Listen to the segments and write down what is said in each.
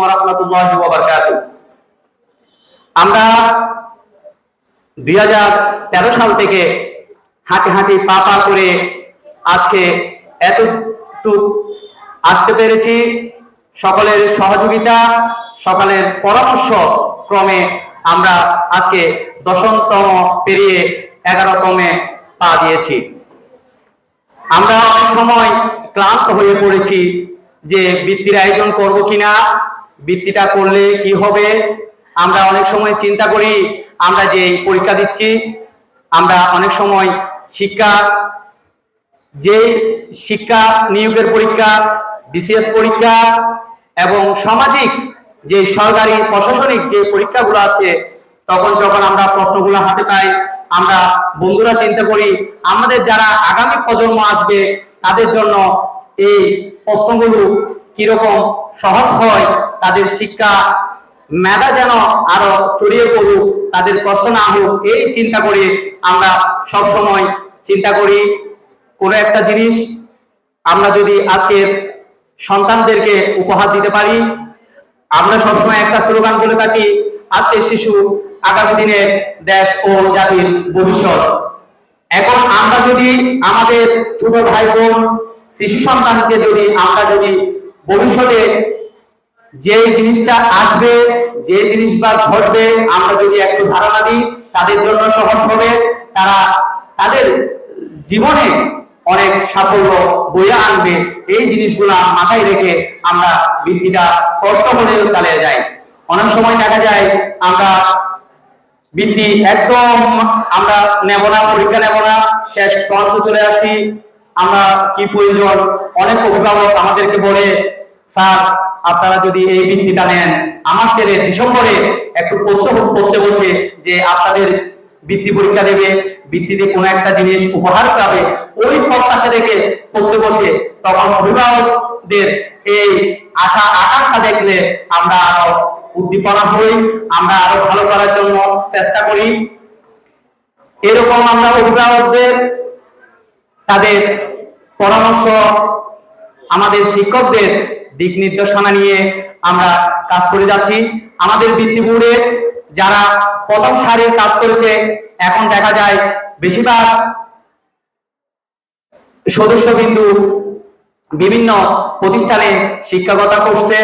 ওয়া রাহমাতুল্লাহি ওয়া বারাকাতুহু। আমরা সাল থেকে হাঁটি হাঁটি পা পা করে আজকে এতটুক আসতে পেরেছি। সকলের সহযোগিতা, সকলের পরামর্শ ক্রমে আমরা আজকে দশমতম পেরিয়ে পা দিয়েছি। আমরা অনেক সময় ক্লান্ত হয়ে পড়েছি যে বৃত্তির আয়োজন করব কিনা। বৃত্তিটা করলে কি হবে? আমরা অনেক সময় চিন্তা করি, আমরা যে পরীক্ষা দিচ্ছি, আমরা অনেক সময় শিক্ষা, যে শিক্ষা নিয়োগের পরীক্ষা, বিসিএস পরীক্ষা এবং সামাজিক যে সরকারি প্রশাসনিক যে পরীক্ষাগুলো আছে, তখন যখন আমরা প্রশ্নগুলো হাতে পাই, আমরা বন্ধুরা চিন্তা করি, আমাদের যারা আগামী প্রজন্ম আসবে, তাদের জন্য এই প্রশ্নগুলো কীরকম সহজ হয়, তাদের শিক্ষা, মেধা যেন আরও চড়িয়ে পড়ুক, তাদের কষ্ট না হোক, এই চিন্তা করে আমরা সব সময় চিন্তা করি। কোনো একটা জিনিস আমরা যদি আজকের সন্তানদেরকে উপহার দিতে পারি, আমরা সবসময় একটা স্লোগান বলে থাকি, আজকের শিশু আগামী দিনে দেশ ও জাতির ভবিষ্যৎ। এখন আমরা যদি আমাদের ছোট ভাই বোন, শিশু সন্তানকে যদি আমরা যদি ভবিষ্যতে যে জিনিসটা আসবে যে জিনিস বা ঘটবে, আমরা যদি একটু ধারণা দিই, তাদের জন্য সহজ হবে। তারা তাদের জীবনে অনেক সাফল্য বইয়া আনবে। এই জিনিসগুলা মাথায় রেখে আমরা বৃত্তিটা কষ্ট হলেও চালিয়ে যাই। অনেক সময় দেখা যায়, আমরা বৃত্তি একদম আমরা নেব না, পরীক্ষা নেব না, শেষ প্রান্ত চলে আসি। আমরা কি প্রয়োজন? অনেক অভিভাবক আমাদেরকে বলে, স্যার, আপনারা যদি এই বৃত্তিটা নেন, আমার ছেলে ডিসেম্বরে একটু পড়তে পড়তে বসে যে আপনাদের বৃত্তি পরীক্ষা দেবে, বৃত্তিতে কোনো একটা জিনিস উপহার পাবে, ওই প্রত্যাশা রেখে পড়তে বসে। তখন অভিভাবকদের এই আশা, আকাঙ্ক্ষা দেখলে আমরা আরও উদ্দীপনা হই, আমরা আরও ভালো করার জন্য চেষ্টা করি। এরকম আমরা অভিভাবকদের তাদের পরামর্শ, আমাদের শিক্ষকদের দিক নির্দেশনা নিয়ে আমরা কাজ করে যাচ্ছি। আমাদের বৃত্তি বোর্ডে যারা প্রথম সারির কাজ করেছে, এখন দেখা যায় বেশিরভাগ সদস্যবিন্দু বিভিন্ন প্রতিষ্ঠানে শিক্ষকতা করছে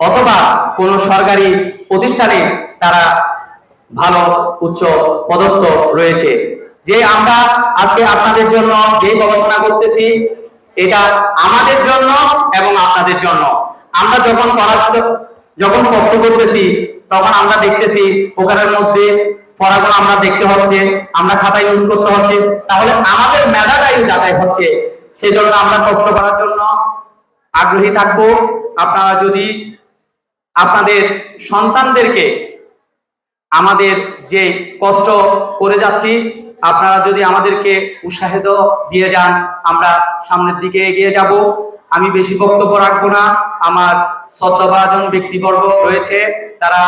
অথবা কোনো সরকারি প্রতিষ্ঠানে তারা ভালো উচ্চ পদস্থ রয়েছে। যে আমরা আজকে আপনাদের জন্য যে গবেষণা করতেছি, এটা আমাদের জন্য এবং আপনাদের জন্য। আমরা যখন করার যখন কষ্ট করতেছি, তখন আমরা দেখতেছি ওখানের মধ্যে পড়াগুলো আমরা দেখতে হচ্ছে, আমরা খাতায় নোট করতে হচ্ছে। তাহলে আমাদের মেধাটাই যাচাই হচ্ছে। সেই জন্য আমরা কষ্ট করার জন্য আগ্রহী থাকব। আপনারা যদি আপনাদের সন্তানদেরকে আমাদের যে কষ্ট করে যাচ্ছি আপনারা যদি আমাদেরকে উৎসাহিত দিয়ে যান, আমরা সামনের দিকে এগিয়ে যাব। আমি বেশি বক্তব্য রাখব না। আমার শ্রদ্ধাভাজন ব্যক্তিবর্গ রয়েছে, তারা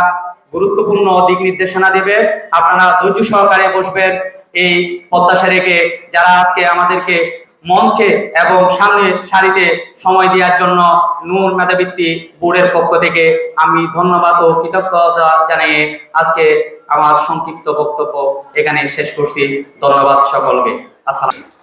গুরুত্বপূর্ণ দিক নির্দেশনা দেবে। আপনারা ধৈর্য সহকারে বসবেন এই প্রত্যাশা রেখে। যারা আজকে আমাদেরকে মঞ্চে এবং সামনে সারিতে সময় দেওয়ার জন্য নূর মেধাবৃত্তি বোর্ডের পক্ষ থেকে আমি ধন্যবাদ ও কৃতজ্ঞতা জানিয়ে আজকে আমার সংক্ষিপ্ত বক্তব্য এখানে শেষ করছি। ধন্যবাদ সকলকে। আসসালাম